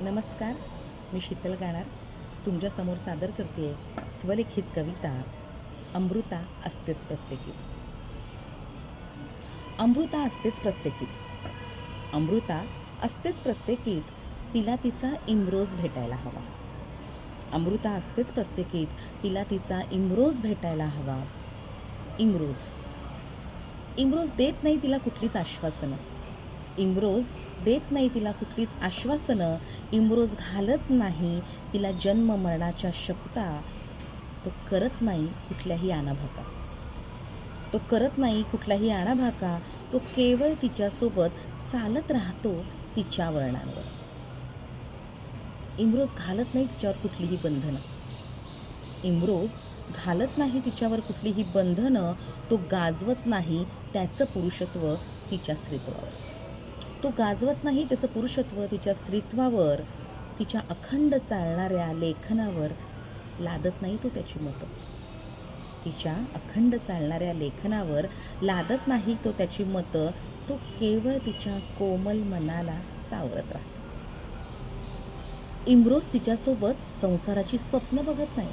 नमस्कार मी शीतल गाणार. तुमच्यासमोर सादर करते स्वलिखित कविता अमृता असतेच प्रत्येकीत अमृता असतेच प्रत्येकीत अमृता असतेच प्रत्येकीत तिला तिचा इम्रोज भेटायला हवा. अमृता असतेच प्रत्येकीत तिला तिचा इम्रोज भेटायला हवा. इम्रोज. इम्रोज देत नाही तिला कुठलीच आश्वासनं. इम्रोज देत नाही तिला कुठलीच आश्वासनं इम्रोज घालत नाही तिला जन्म मरणाच्या शपथा. तो करत नाही कुठल्याही आणाभाका. तो करत नाही कुठलाही आणाभाका. तो केवळ तिच्यासोबत चालत राहतो तिच्या वळणांवर. इम्रोज घालत नाही तिच्यावर कुठलीही बंधनं. इम्रोज घालत नाही तिच्यावर कुठलीही बंधनं. तो गाजवत नाही त्याचं पुरुषत्व तिच्या स्त्रीत्वावर. तो गाजवत नाही त्याचं पुरुषत्व तिच्या स्त्रीत्वावर तिच्या अखंड चालणाऱ्या लेखनावर लादत नाही तो त्याची मतं. तिच्या अखंड चालणाऱ्या लेखनावर लादत नाही तो त्याची मतं तो केवळ तिच्या कोमल मनाला सावरत राहतो. इम्रोज तिच्यासोबत संसाराची स्वप्न बघत नाही.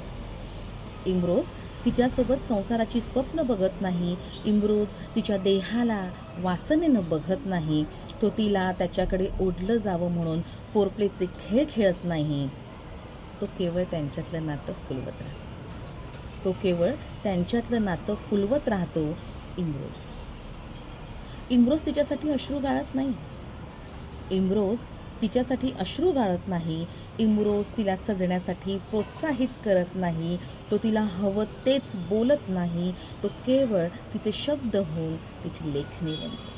इम्रोज तिच्यासोबत संसाराची स्वप्न बघत नाही. इम्रोज तिच्या देहाला वासनेनं बघत नाही. तो तिला त्याच्याकडे ओढलं जावं म्हणून फोरप्लेचे खेळ खेळत नाही. तो केवळ त्यांच्यातलं नातं फुलवत राहतो. तो केवळ त्यांच्यातलं नातं फुलवत राहतो इम्रोज. इम्रोज तिच्यासाठी अश्रू गाळत नाही. इम्रोज तिच्यासाठी अश्रू गाळत नाही. इम्रोज तिला सजण्यासाठी प्रोत्साहित करत नाही. तो तिला हवं तेच बोलत नाही. तो केवळ तिचे शब्द होऊन तिची लेखणी बनतो.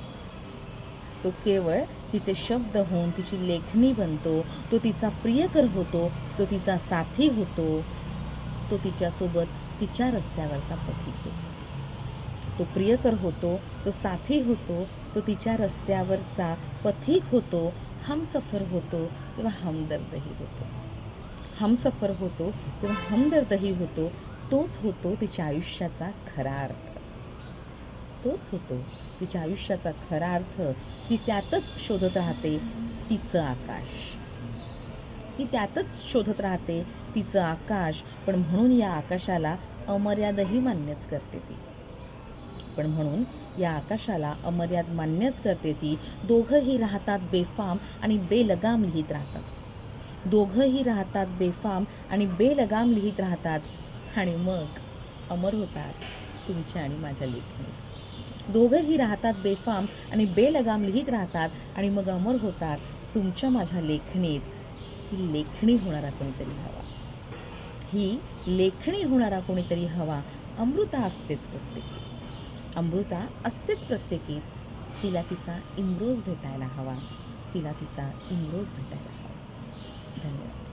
तो केवळ तिचे शब्द होऊन तिची लेखणी बनतो. तो तिचा प्रियकर होतो. तो तिचा साथी होतो. तो तिच्यासोबत तिच्या रस्त्यावरचा पथिक होतो. तो प्रियकर होतो. तो साथी होतो. तो तिच्या रस्त्यावरचा पथिक होतो. हमसफर होतो तेव्हा हमदर्दही होतो. हमसफर होतो तेव्हा हमदर्दही होतो तोच होतो तिच्या आयुष्याचा खरा अर्थ. तोच होतो तिच्या आयुष्याचा खरा अर्थ ती त्यातच शोधत राहते तिचं आकाश. ती त्यातच शोधत राहते तिचं आकाश पण म्हणून या आकाशाला अमर्यादही मान्यच करते ती. आपण म्हणून या आकाशाला अमर्याद मान्यच करते ती. दोघंही राहतात बेफाम आणि बेलगाम लिहित राहतात. दोघंही राहतात बेफाम आणि बेलगाम लिहित राहतात. आणि मग अमर होतात तुमच्या आणि माझ्या लेखणीत दोघंही राहतात बेफाम आणि बेलगाम लिहित राहतात आणि मग अमर होतात तुमच्या माझ्या लेखणीत. ही लेखणी होणारा कोणीतरी हवा. ही लेखणी होणारा कोणीतरी हवा. अमृता असतेच प्रत्येक. अमृता असतेच प्रत्येकीत. तिला तिचा इम्रोज भेटायला हवा. तिला तिचा इम्रोज भेटायला हवा. धन्यवाद.